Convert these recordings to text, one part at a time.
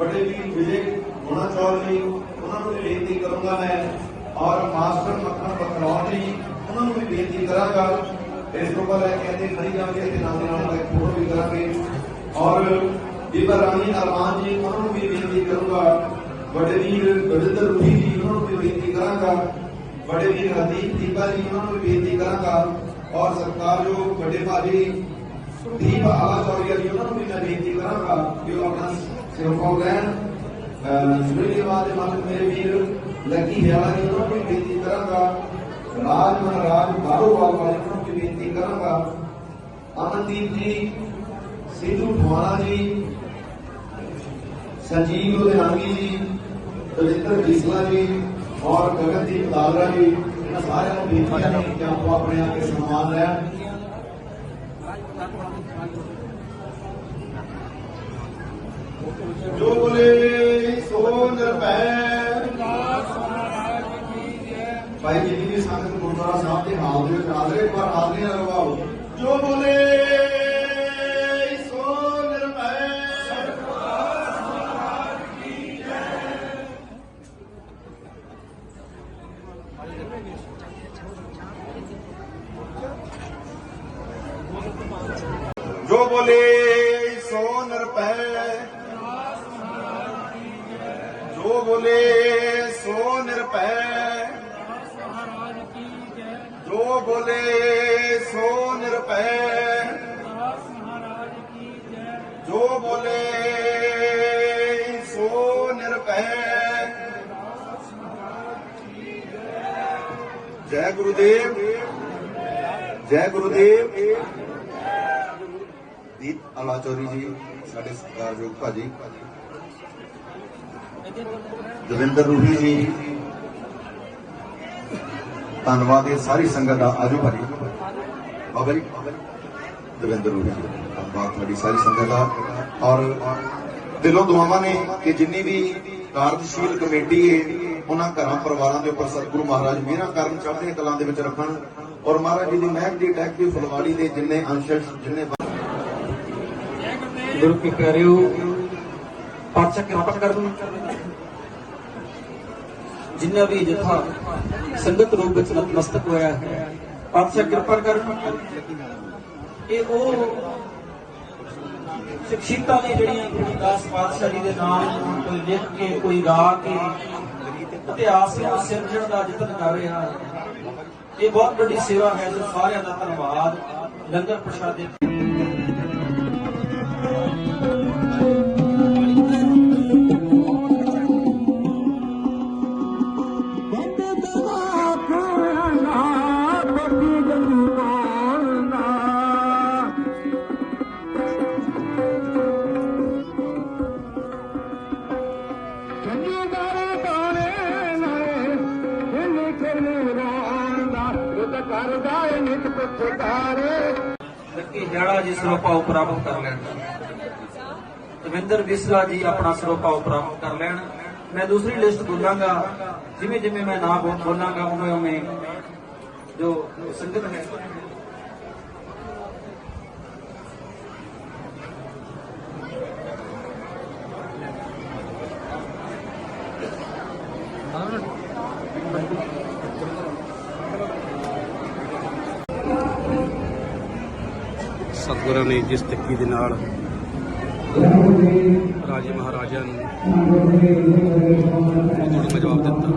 ਬੜੇ ਵੀ ਵਿਜੇ ਹੋਣਾ ਚੌਧਰੀ ਉਹਨਾਂ ਨੂੰ ਵੀ ਬੇਨਤੀ ਕਰੂੰਗਾ ਮੈਂ, ਔਰ ਮਾਸਟਰ ਮੱਖਣ ਬਖਰੌਰ ਜੀ, ਉਹਨਾਂ ਨੂੰ ਵੀ ਬੇਨਤੀ ਕਰਾਂਗਾ। ਇਸ ਤੋਂ ਬਾਅਦ ਇਹ ਕਹਿੰਦੇ ਖੜੀ ਜਾਵਾਂਗੇ ਤੇ ਨਾਲ ਦੇ ਨਾਲ ਇੱਕ ਫੋਟੋ ਵੀ ਕਰਾਂਗੇ। ਔਰ ਬੀਬਾ ਰਾਣੀ ਅਰਮਾਨ ਜੀ, ਉਹਨਾਂ ਨੂੰ ਵੀ ਬੇਨਤੀ ਕਰੂੰਗਾ। ਬੜੇ ਵੀਰ ਬਰਿੰਦਰ ਰੂਹੀ ਜੀ, ਉਹਨਾਂ ਨੂੰ ਵੀ ਬੇਨਤੀ ਕਰਾਂਗਾ। ਬੜੇ ਵੀਰ ਹਰਦੀਪ ਦੀਪਾ ਜੀ, ਉਹਨਾਂ ਨੂੰ ਵੀ ਬੇਨਤੀ ਕਰਾਂਗਾ। ਔਰ ਸਰਕਾਰ ਜੋ ਵੱਡੇ ਭਾਜੀ ਦੀਪ ਆਲਾ ਚੌਰੀਆ ਜੀ, ਉਹਨਾਂ ਨੂੰ ਵੀ ਮੈਂ ਬੇਨਤੀ ਕਰਾਂਗਾ ਕਿ ਉਹ ਆਪਣਾ ਸਿਰਫਾਉ ਲੈਣ ਸੁਨੀਲ ਬਾਦ ਦੇ ਮਾਲਕ ਮੇਰੇ ਵੀਰ ਲੱਕੀ ਹਿਆਲਾ ਜੀ ਉਹਨਾਂ ਨੂੰ ਵੀ ਬੇਨਤੀ ਕਰਾਂਗਾ ਰਾਜ ਮਹਾਰਾਜ ਬਾਰੋਵਾਲ ਵਾਲੇ ਉਹਨਾਂ ਨੂੰ ਵੀ ਬੇਨਤੀ ਕਰਾਂਗਾ ਅਮਨਦੀਪ ਜੀ ਸਿੱਧੂ ਠਵਾਣਾ ਜੀ ਸੰਜੀਵ ਲੁਧਿਆਣਵੀ ਜੀ ਦਵਿੰਦਰ ਬਿਸਲਾ ਜੀ ਔਰ ਗਗਨਦੀਪ ਦਾਦਰਾ ਜੀ ਇਹਨਾਂ ਸਾਰਿਆਂ ਨੂੰ ਬੇਨਤੀਆਂ ਨੇ ਕਿ ਆਪੋ ਆਪਣੇ ਆਪ ਕੇ ਸਨਮਾਨ ਲੈਣ ਜੋ ਬੋਲੇ ਸੋ ਨਿਰਭੈ ਭਾਈ ਜੀ ਦੀ ਸੰਗਤ ਗੁਰਦੁਆਰਾ ਸਾਹਿਬ ਦੇ ਹਾਲ ਦੇ ਵਿੱਚ ਹਾਜ਼ਰੇ ਪਰ ਹਾਜ਼ਰੀ ਨਾ ਲਵਾਓ ਜੋ ਬੋਲੇ ਸੋ ਨਿਰਭੈ ਜੋ ਬੋਲੇ ਸੋ ਨਿਰਭੈ ਜੋ ਬੋਲੇ, ਸੋ ਨਿਰਭੈ। ਜੋ ਬੋਲੇ, ਸੋ ਨਿਰਭੈ। ਜੋ ਬੋਲੇ, ਸੋ ਨਿਰਭੈ। ਜੈ ਗੁਰੂਦੇਵ ਜੈ ਗੁਰੂਦੇਵ। ਦੀਪ ਅਲਾਚੌਰੀ ਜੀ, ਸਾਡੇ ਸਤਿਕਾਰਯੋਗ ਭਾਜੀ। ਦਵਿੰਦਰ ਰੂਹੀ ਜੀ, ਧੰਨਵਾਦ ਇਹ ਸਾਰੀ ਸੰਗਤ ਦਾ, ਆਜੋ ਭਾਜੀ। ਬਾਬਾ ਜੀ ਦਵਿੰਦਰ ਰੂਹੀ ਜੀ, ਧੰਨਵਾਦ ਤੁਹਾਡੀ ਸਾਰੀ ਸੰਗਤ ਦਾ। ਔਰ ਦਿਲੋਂ ਦੁਆਵਾਂ ਨੇ ਕਿ ਜਿੰਨੀ ਵੀ ਕਾਰਜਸ਼ੀਲ ਕਮੇਟੀ ਹੈ, ਉਹਨਾਂ ਘਰਾਂ ਪਰਿਵਾਰਾਂ ਦੇ ਉੱਪਰ ਸਤਿਗੁਰੂ ਮਹਾਰਾਜ ਮਿਹਰਾਂ ਕਰਨ ਚੜ੍ਹਦੀਆਂ ਕਲਾਂ ਦੇ ਵਿੱਚ ਰੱਖਣ। ਔਰ ਮਹਾਰਾਜ ਜੀ ਦੀ ਮਹਿਕ ਦੀ ਟੈਕ ਦੀ ਫੁਲਵਾੜੀ ਦੇ ਜਿੰਨੇ ਅੰਸ਼ ਜਿੰਨੇ ਗੁਰੂ ਕੀ ਪਿਆਰਿਓ ਪਾਤਸ਼ਾਹ ਕਿਰਪਾ ਕਰਨ ਜਿੰਨਾ ਵੀ ਜਥਾ ਸੰਗਤ ਰੂਪ ਵਿੱਚ ਨਤਮਸਤਕ ਹੋਇਆ ਹੈ ਪਾਤਸ਼ਾਹ ਕਿਰਪਾ ਕਰਨ ਇਹ ਉਹ ਸ਼ਖਸੀਅਤਾਂ ਨੇ ਜਿਹੜੀਆਂ ਗੁਰੂ ਦਾਸ ਪਾਤਸ਼ਾਹ ਜੀ ਦੇ ਨਾਮ ਕੋਈ ਲਿਖ ਕੇ, ਕੋਈ ਗਾ ਕੇ ਇਤਿਹਾਸ ਨੂੰ ਸਿਰਜਣ ਦਾ ਯਤਨ ਕਰ ਰਿਹਾ ਹੈ। ਇਹ ਬਹੁਤ ਵੱਡੀ ਸੇਵਾ ਹੈ, ਜੋ ਸਾਰਿਆਂ ਦਾ ਧੰਨਵਾਦ, ਲੰਗਰ ਪ੍ਰਸ਼ਾਦੇ ਕਰਦਾ ਜਾੜਾ ਜੀ ਸਰੋਪਾ ਪ੍ਰਾਪਤ ਕਰ ਲੈਣ। ਦਵਿੰਦਰ ਵਿਸਲਾ ਜੀ ਆਪਣਾ ਸਰੋਪਾ ਪ੍ਰਾਪਤ ਕਰ ਲੈਣ। ਮੈਂ ਦੂਸਰੀ ਲਿਸਟ ਬੋਲਾਂਗਾ ਜਿਵੇਂ ਜਿਵੇਂ ਮੈਂ ਨਾਮ ਬੋਲਾਂਗਾ ਉਵੇਂ ਉਵੇਂ ਜੋ ਸੰਗਤ ਹੈ ਸਤਿਗੁਰਾਂ ਨੇ ਜਿਸ ਤੱਕੀ ਦੇ ਨਾਲ ਰਾਜੇ ਮਹਾਰਾਜਾ ਨੂੰ ਉਹਨੂੰ ਜਵਾਬ ਦਿੱਤਾ।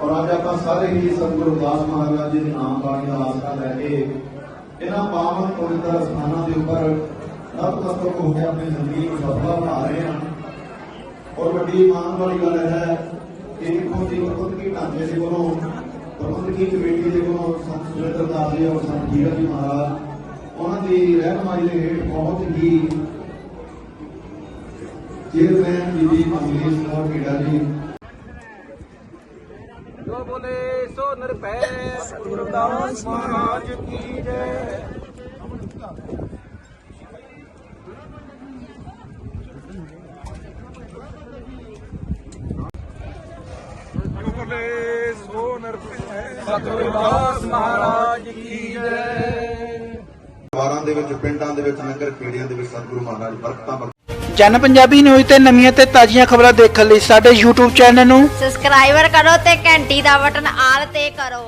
ਔਰ ਅੱਜ ਆਪਾਂ ਸਾਰੇ ਹੀ ਸਤਿਗੁਰੂ ਦਾਸ ਮਹਾਰਾਜ ਜੀ ਦੇ ਨਾਮ ਬਾਣੀ ਦਾ ਆਸਰਾ ਲੈ ਕੇ ਇਹਨਾਂ ਪਾਵਨ ਪਵਿੱਤਰ ਸਥਾਨਾਂ ਦੇ ਉੱਪਰ ਨਤਮਸਤਕ ਹੋ ਕੇ ਆਪਣੀ ਜ਼ਿੰਦਗੀ ਨੂੰ ਸਫਲਾ ਬਣਾ ਰਹੇ ਹਾਂ। ਔਰ ਵੱਡੀ ਮਾਣ ਵਾਲੀ ਗੱਲ ਹੈ ਕਿ ਦੇਖੋ ਜੀ ਪ੍ਰਬੰਧਕੀ ਢਾਂਚੇ ਦੇ ਕੋਲੋਂ ਪ੍ਰਬੰਧਕੀ ਕਮੇਟੀ ਦੇ ਕੋਲੋਂ ਸੰਤ ਸੁਰਿੰਦਰ ਦਾਸ ਜੀ ਔਰ ਸੰਤ ਜੀਵਨ ਜੀ ਮਹਾਰਾਜ। ਉਹਨਾਂ ਦੀ ਰਹਿਨਮਾਈ ਦੇ ਹੇਠ ਬਹੁਤ ਹੀ ਚੇਅਰਮੈਨ ਬੀਬੀ ਅਮਰੀਸ਼ ਕੌਰ ਢੀਡਾ ਜੀ। ਜੋ ਬੋਲੇ, ਸੋ ਨਿਰਭੈ ਸਤਿਗੁਰੂ ਦਾਸ ਮਹਾਰਾਜ ਕੀ ਜੈ। ਸੋ ਨਿਰਭੈ ਸਤਿਗੁਰੂ ਦਾਸ ਮਹਾਰਾਜ ਕੀ ਜੈ ਪਰਿਵਾਰਾਂ ਦੇ ਵਿੱਚ ਪਿੰਡਾਂ ਦੇ ਵਿੱਚ ਲੰਗਰ ਖੇੜਿਆਂ ਦੇ ਵਿੱਚ ਸਤਿਗੁਰੂ ਮਹਾਰਾਜ ਬਰਕਤਾਂ ਬਖਸ਼ਣ। ਜਨ ਪੰਜਾਬੀ ਨਿਊਜ਼ ਤੇ ਨਵੀਆਂ ਤੇ ਤਾਜ਼ੀਆਂ ਖਬਰਾਂ ਦੇਖਣ ਲਈ ਸਾਡੇ YouTube ਚੈਨਲ ਨੂੰ ਸਬਸਕ੍ਰਾਈਬਰ ਕਰੋ ਤੇ ਘੰਟੀ ਦਾ ਬਟਨ ਆਲ ਤੇ ਕਰੋ